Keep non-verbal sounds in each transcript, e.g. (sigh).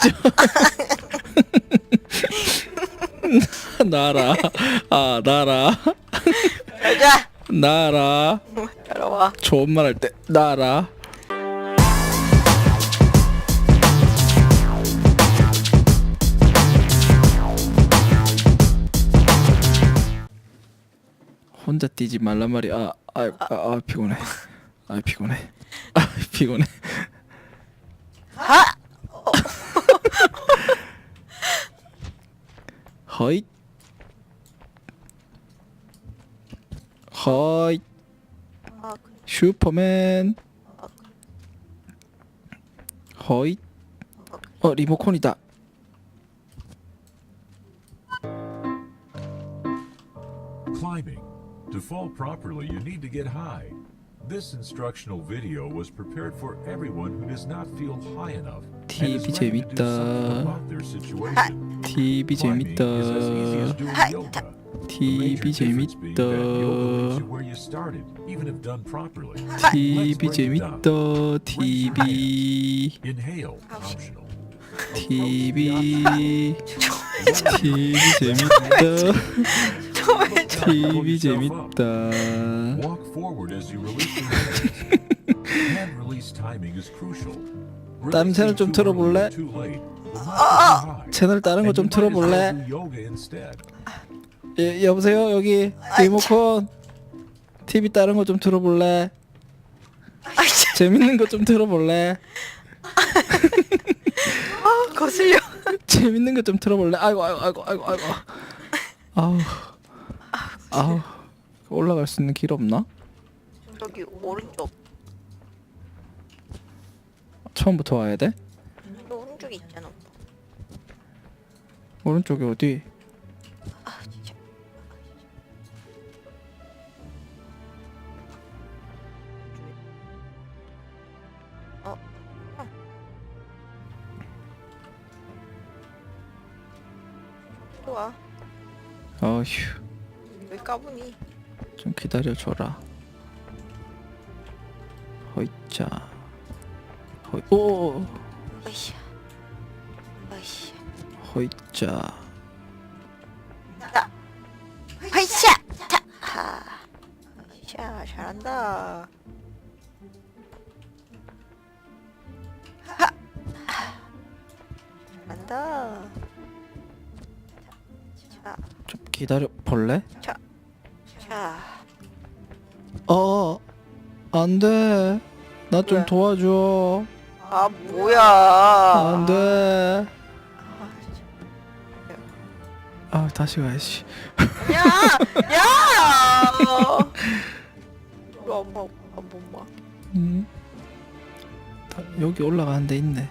진짜. (laughs) 나라. 아, 나라. 가자. 나라. 따라와. 좋은 말 할 때 나라. 혼자 뛰지 말란 말이야. 아, 아, 아, 아 피곤해. 아 피곤해. 아 피곤해. 하. 허이. 허이. 아, 슈퍼맨. 허이. 어 리모컨이다. Climbing. To fall properly, you This instructional video was prepared for everyone who does not feel high enough and is TV ready to do something 재밌다. about their situation. TV Climbing is as easy as 재밌다. doing yoga. The major TV difference being that yoga leaves 재밌다. you where you started, even if done properly. TV. 재밌다. TV. Inhale, optional. TV. TV 재밌다. TV 재밌다. Walk forward as you release your (laughs) hands. Hand release timing is crucial. 다른 채널 좀 틀어볼래? 채널 다른 거 좀 틀어볼래? 예, 여보세요 여기 리모컨. TV 다른 거 좀 틀어볼래? 아, 재밌는 거 좀 틀어볼래? 아, 거슬려. 재밌는 거 좀 틀어볼래? 아이고 아이고 아이고 아이고 아이고. 아우 아우 올라갈 수 있는 길 없나? 저기 오른쪽. 처음부터 와야 돼? 저 오른쪽에 있잖아. 오빠. 오른쪽이 어디? 아, 진짜. 어. 어. 좋아. 어휴 왜 까부니? 좀 기다려줘라. 허이자. 허이 오 으쌰. 으쌰. 허이자. 자. 으쌰. 자. 하. 으쌰. 잘한다. 하. 하. 잘한다. 자. 좀 기다려 볼래? 자. 자. 어 안 돼. 나 좀 왜? 도와줘. 아 뭐야? 안 돼. 아, 진짜. 아 다시 가야지. 야! 야! 이거 엄마 안 본마. 음. 다, 여기 올라가는 데 있네.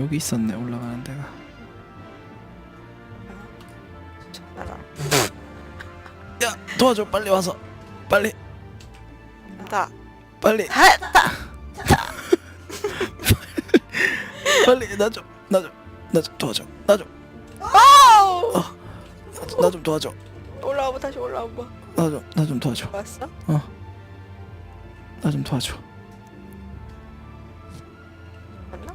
여기 있었네 올라가는 데가. 나라. 야 도와줘 빨리 와서 빨리 다. 빨리. (laughs) 빨리 나 좀 나 좀 나 좀 도와줘 나좀 아우! 나좀 도와줘 올라와봐 다시 올라와봐. 나 좀 나 좀 도와줘 왔어? 나 좀 도와줘 왔나?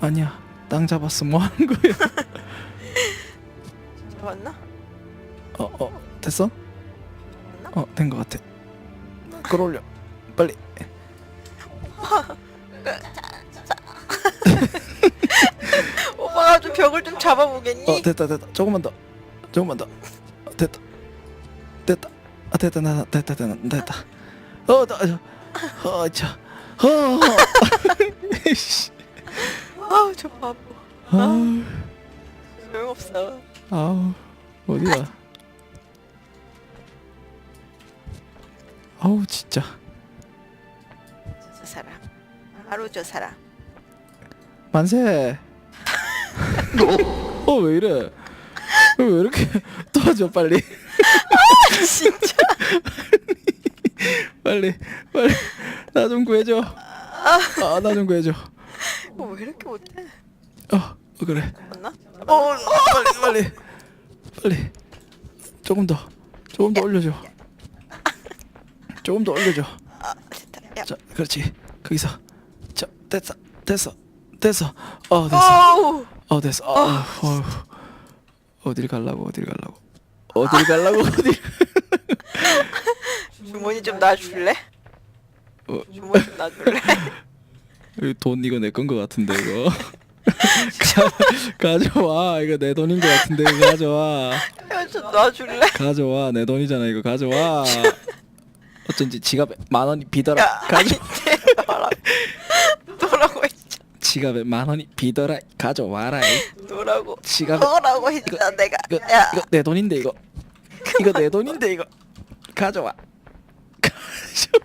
아니야 땅 잡았어 뭐 하는 거야 (laughs) 왔나? 어 어 됐어 왔나? 어 된 거 같아 끌어올려 빨리 오빠가 좀 벽을 좀 잡아보겠니? 어 됐다 됐다 조금만 더 조금만 더 어, 됐다 됐다 아 됐다 나 됐다 됐다 됐다 어나어자 어. (laughs) 씨. 아우 저 바보. 아 소용없어. 아우 어디야 (laughs) 아우 진짜. 바로 저 사람. 만세. 어? (laughs) 왜 이래? 왜 이렇게 (laughs) 도와줘 빨리? 진짜. (laughs) 빨리 빨리. 나 좀 구해줘. 아. 나 좀 구해줘. 이거 왜 이렇게 못해? 어, 어 그래. 왔나? 어 빨리 빨리. 빨리. 조금 더 조금 더 올려줘. 조금 더 올려줘. 아 됐다. 야. 자 그렇지. 거기서. 자 됐어 됐어 됐어. 어 됐어. 어우 어 됐어. 어, 어, 어. 어딜 갈라고 어딜 갈라고 어딜 갈라고 어딜. (laughs) 주머니 좀 놔줄래? 어, 주머니 좀 놔줄래? (laughs) 이돈 이거 내 건 거 같은데 이거. (laughs) 가, 가져와 이거 내 돈인 거 같은데 이거 가져와 야, 좀 놔줄래? 가져와 내 돈이잖아 이거 가져와 어쩐지 지갑에 만 원이 비더라 야 가져 너라고 했지? 지갑에 만 원이 비더라 가져와라. 이. 너라고? 지갑에 너라고 했잖아 내가? 이거 야. 이거 내 돈인데 이거. 이거 내 돈인데 이거. 가져와. 가져와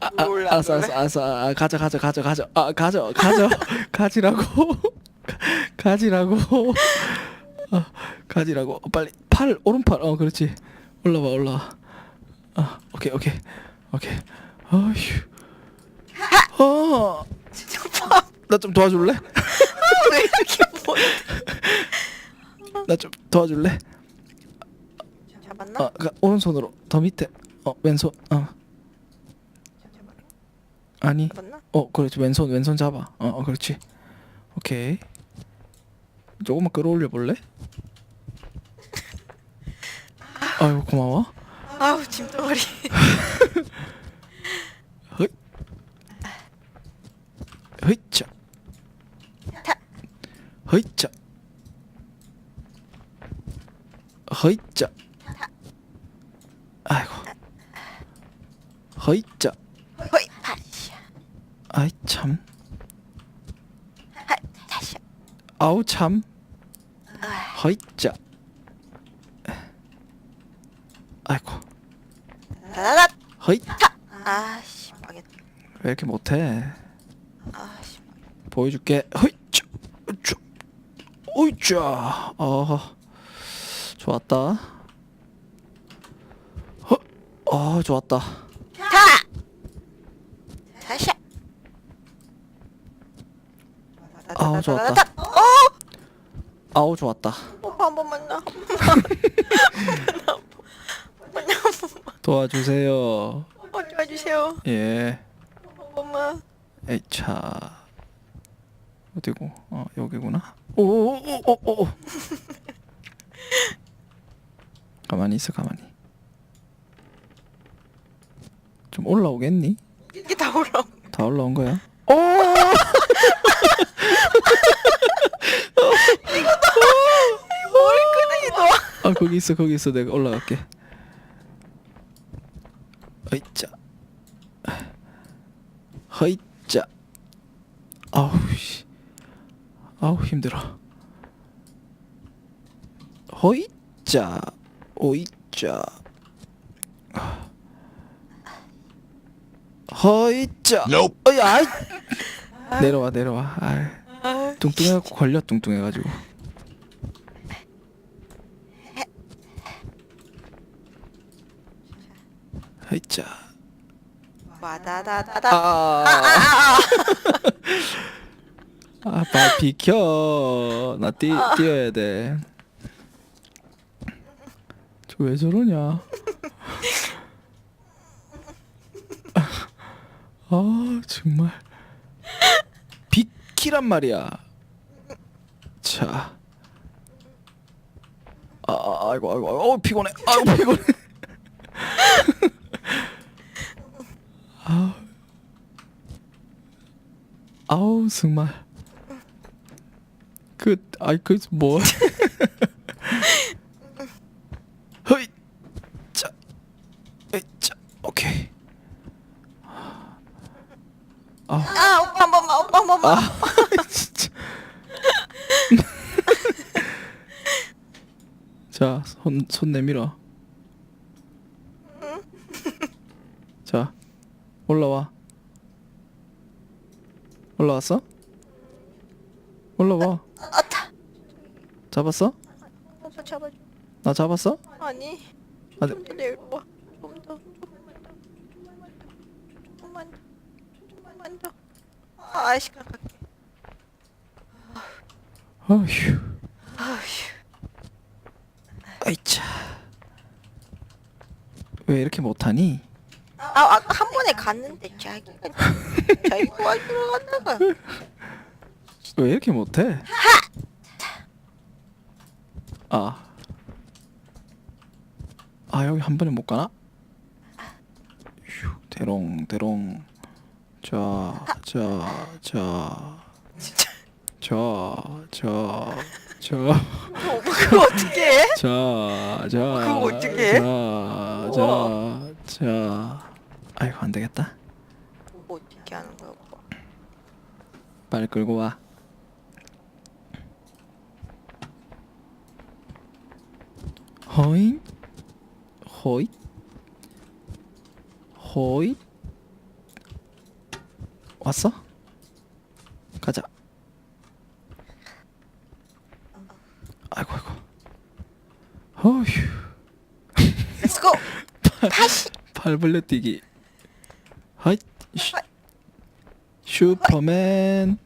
(laughs) 아, 아, 몰라, 알았어. 알았어 알았어. 아, 가져 가져 가져 가져. 아 가져 가져. (laughs) 가지라고. 가지라고. 아 가지라고. 어, 빨리. 팔 오른팔. 어 그렇지. 올라와 올라와. 아 오케이 오케이. 오케이. 어휴 어나 좀 도와줄래? 왜 이렇게 뭐 나 좀 도와줄래? 잡았나? 어 그, 오른손으로. 더 밑에. 어 왼손. 어. 아니. 잡았나? 어 그렇지. 왼손 왼손 잡아. 어, 어 그렇지. 오케이. 조금만 끌어올려 볼래? (laughs) 아유 고마워. 아우 짐덩어리 (laughs) 헛자 헛자 아이고 헛자 허이 아이 참 아우 참 헛자 아이고 헛 아씨 망했다 왜 이렇게 못해 보여줄게 허이짜 으쌰 으쌰 어 좋았다. 허, 어 좋았다. 다 다시 아우, 좋았다. 어? 아우 좋았다. 오빠 한 번만 나. (laughs) 도와주세요. 어디 와주세요. 예. 한 번만. 에차. 어디고? 어 여기구나 오오오오오. (laughs) 가만히 있어 가만히. 좀 올라오겠니? 이게 다 올라온 다 올라온 거야? 오! 머리 끄댕이 너. 아 거기 있어 거기 있어. 내가 올라갈게. 허이짜. 허이짜. 아우 씨 아우 힘들어. 허이짜 오이짜. 허이짜. 어이 아이. 내려와 내려와. 아 뚱뚱해갖고 걸려 뚱뚱해가지고. 허이짜. 와다다다다. 아. 아, (laughs) (laughs) 발 비켜. 나 뛰, 뛰어야 돼. 저 왜 저러냐? 아, 정말. 비키란 말이야. 자. 아, 아, 아이고, 아이고, 아이고, 어, 피곤해. 아이고, 피곤해. (laughs) 아, 아우 정말 그 아이 (laughs) 그뭐. 허이 자 에이 자 오케이. 아. 아 오빠 한 번만 오빠 한 번만. 아 (laughs) 진짜. (laughs) 자손 손 내밀어. 자 올라와. 올라왔어? 올라와 잡았어? 오빠 잡아줘. 나 잡았어? 아니. 아, 네. 좀더 내려와. 뭐, 좀 더. 조금만 더. 조금만 더. 아, 시간 갈게. 어휴 아휴. 아이차 왜 이렇게 못하니? 아, 아, 한 번에 갔는데 자기가 자기 도와주러 뭐 갔다가 (laughs) 왜 이렇게 못해? 아. 아 여기 한 번에 못 가나? 휴 대롱 대롱 자, 자, 자. 진짜. 자, 자, 자. 그거 어떻게 해? 자, 자. 그거 어떻게 해? 자, 자, 자. 어, 아이고, 안 되겠다. 뭐 어떻게 하는 거야, 오빠. 빨리 끌고 와. 허잉 허이 허이 왔어? 가자. 아이고 아이고. 허휴. 렛츠고 다시. 발벌레 뛰기. 하이 슈퍼맨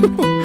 嘿 (laughs) 嘿